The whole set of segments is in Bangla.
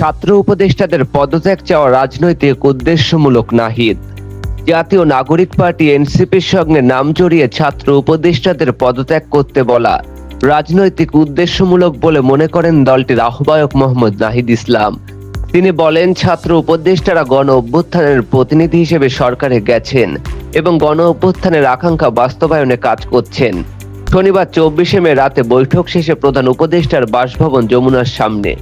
ছাত্র উপদেষ্টাদের পদত্যাগ চাওয়া রাজনৈতিক উদ্দেশ্যমূলক নাহিদ। জাতীয় নাগরিক পার্টি এনসিপির সঙ্গে নাম জড়িয়ে ছাত্র উপদেষ্টাদের পদত্যাগ করতে বলা রাজনৈতিক উদ্দেশ্যমূলক বলে মনে করেন দলটির আহ্বায়ক মোহাম্মদ নাহিদ ইসলাম। তিনি বলেন, ছাত্র উপদেষ্টারা গণ অভ্যুত্থানের প্রতিনিধি হিসেবে সরকারে গেছেন এবং গণ অভ্যুত্থানের আকাঙ্ক্ষা বাস্তবায়নে কাজ করছেন। শনিবার চব্বিশে মে রাতে বৈঠক শেষে প্রধান উপদেষ্টার বাসভবন যমুনার সামনে।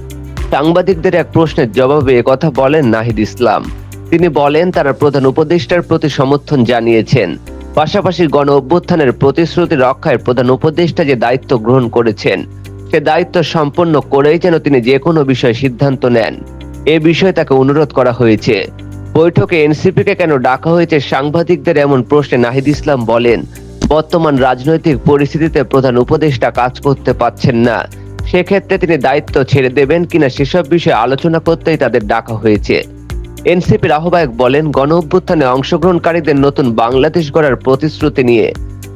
সাংবাদিকদের এক প্রশ্নের জবাবে কথা বলেন নাহিদ ইসলাম। তিনি বলেন, তারা প্রধান উপদেষ্টার প্রতি সমর্থন জানিয়েছেন। পাশাপাশি গণ অভ্যুত্থানের প্রতিশ্রুতি রক্ষায় প্রধান উপদেষ্টা যে দায়িত্ব গ্রহণ করেছেন, সে দায়িত্ব সম্পন্ন করেই যেন তিনি যে কোনো বিষয়ে সিদ্ধান্ত নেন। এ বিষয়ে তাকে অনুরোধ করা হয়েছে। বৈঠকে এনসিপিকে কেন ডাকা হয়েছে সাংবাদিকদের এমন প্রশ্নে নাহিদ ইসলাম বলেন, বর্তমান রাজনৈতিক পরিস্থিতিতে প্রধান উপদেষ্টা কাজ করতে পারছেন না। সেক্ষেত্রে তিনি দায়িত্ব ছেড়ে দেবেন কিনা সেসব বিষয়ে আলোচনা করতেই তাদের ডাকা হয়েছে। এনসিপির আহ্বায়ক বলেন, গণ অভ্যুত্থানে অংশগ্রহণকারীদের নতুন বাংলাদেশ গড়ার প্রতিশ্রুতি নিয়ে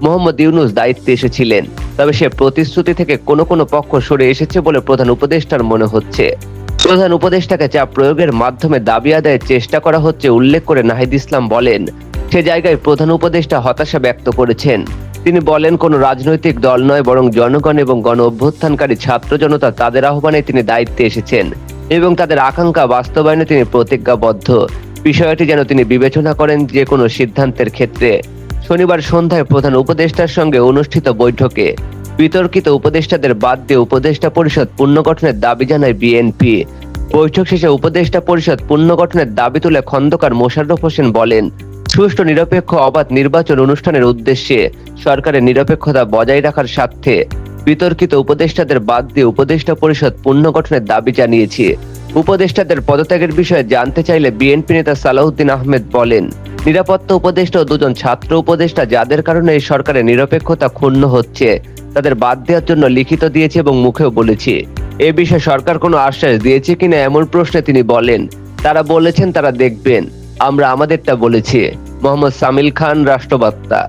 মোহাম্মদ ইউনুস দায়িত্বে এসেছিলেন। তবে সে প্রতিশ্রুতি থেকে কোনো কোনো পক্ষ সরে এসেছে বলে প্রধান উপদেষ্টার মনে হচ্ছে। প্রধান উপদেষ্টাকে চাপ প্রয়োগের মাধ্যমে দাবি আদায়ের চেষ্টা করা হচ্ছে, উল্লেখ করে নাহিদ ইসলাম বলেন, সে জায়গায় প্রধান উপদেষ্টা হতাশা ব্যক্ত করেছেন। তিনি বলেন, কোনো রাজনৈতিক দল নয়, বরং জনগণ এবং গণ অভ্যুত্থানকারী ছাত্র জনতা তাদের আহ্বানে তিনি দায়িত্বে এসেছেন এবং তাদের আকাঙ্ক্ষা বাস্তবায়নে তিনি প্রতিজ্ঞাবদ্ধ। বিষয়টি যেন তিনি বিবেচনা করেন যে কোনো সিদ্ধান্তের ক্ষেত্রে। শনিবার সন্ধ্যায় প্রধান উপদেষ্টার সঙ্গে অনুষ্ঠিত বৈঠকে বিতর্কিত উপদেষ্টাদের বাদ দিয়ে উপদেষ্টা পরিষদ পুনর্গঠনের দাবি জানায় বিএনপি। বৈঠক শেষে উপদেষ্টা পরিষদ পুনর্গঠনের দাবি তুলে খন্দকার মোশাররফ হোসেন বলেন সুষ্ঠু, নিরপেক্ষ, অবাধ নির্বাচন অনুষ্ঠানের উদ্দেশ্যে সরকারের নিরপেক্ষতা বজায় রাখার স্বার্থে বিতর্কিত উপদেষ্টাদের বাদ দিয়ে উপদেষ্টা পরিষদ পুনর্গঠনের দাবি জানিয়েছি। উপদেষ্টাদের পদত্যাগের বিষয়ে জানতে চাইলে বিএনপি নেতা সালাউদ্দিন আহমেদ বলেন, নিরাপত্তা উপদেষ্টা ও দুজন ছাত্র উপদেষ্টা যাদের কারণে এই সরকারের নিরপেক্ষতা ক্ষুণ্ণ হচ্ছে, তাদের বাদ দেওয়ার জন্য লিখিত দিয়েছে এবং মুখেও বলেছি। এ বিষয়ে সরকার কোনো আশ্বাস দিয়েছে কিনা এমন প্রশ্নে তিনি বলেন, তারা বলেছেন, তারা দেখবেন, আমরা আমাদেরটা বলেছি। মোহাম্মদ সামিল খান রাষ্ট্রবার্তা